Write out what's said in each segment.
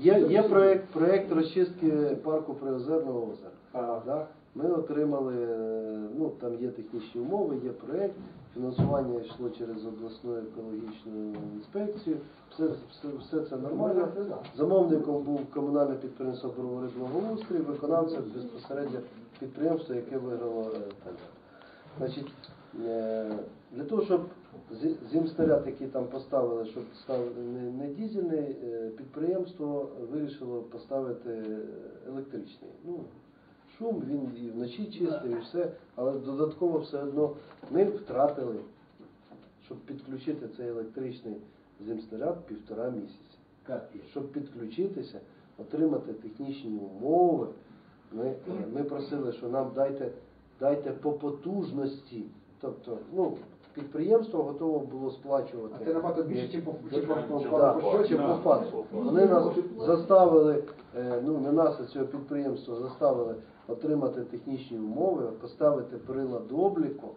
Є, є проект, проект розчистки парку Приозерного озера. А, Да? Ми отримали, ну там є технічні умови, є проект, фінансування йшло через обласну екологічну інспекцію, все, все, все це нормально. Замовником був комунальне підприємство Бровари Благоустрій, виконавцем безпосередньо підприємство, яке виграло е, тендер. Значить, е, для того, щоб з- зімснаряд, який там поставили, щоб став не, не дізельний, е, підприємство вирішило поставити е, електричний. Ну, шум, він і вночі чистий, і все, але додатково все одно ми втратили, щоб підключити цей електричний зимснаряд півтора місяці. Щоб підключитися, отримати технічні умови, ми, ми просили, що нам дайте, дайте по потужності. Тобто, ну, підприємство готово було сплачувати. А це набагато більше, ніж по ніж по- факту. Вони нас заставили, е, ну не нас, а цього підприємства заставили отримати технічні умови, поставити прилад обліку,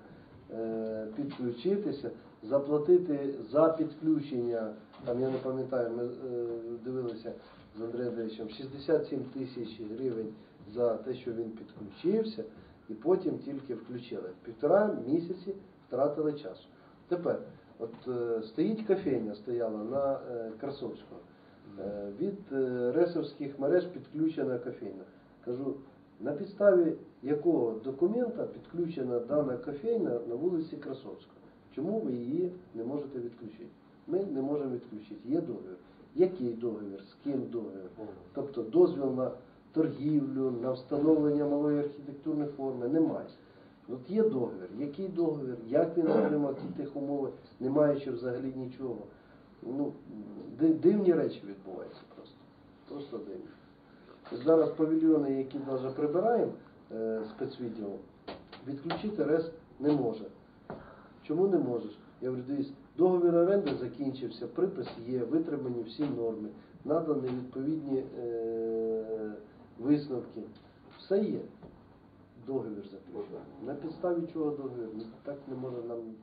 е, підключитися, заплатити за підключення, там я не пам'ятаю, ми е, дивилися з Андрієм Андрійовичем, 67 тисяч гривень за те, що він підключився, і потім тільки включили. Півтора місяці втратили часу. Тепер, от е, стоїть кофейня, стояла на е, Красовського. Е, від е, ресовських мереж підключена кофейна. Кажу, на підставі якого документа підключена дана кофейна на вулиці Красовського? Чому ви її не можете відключити? Ми не можемо відключити. Є договір. Який договір? З ким договір? Тобто дозвіл на торгівлю, на встановлення малої архітектурної форми немає. От є договір. Який договір? Як він отримав ті тих умови, не маючи взагалі нічого? Ну, дивні речі відбуваються просто. Просто дивні. Зараз павільйони, які навіть прибираємо е, спецвідділом, відключити РЕС не може. Чому не можеш? Я говорю, дивись, договір оренди закінчився, припис є, витримані всі норми, надані відповідні е, висновки. Все є. Договір заключений. На підставі чого договір? Ну, Так не може нам.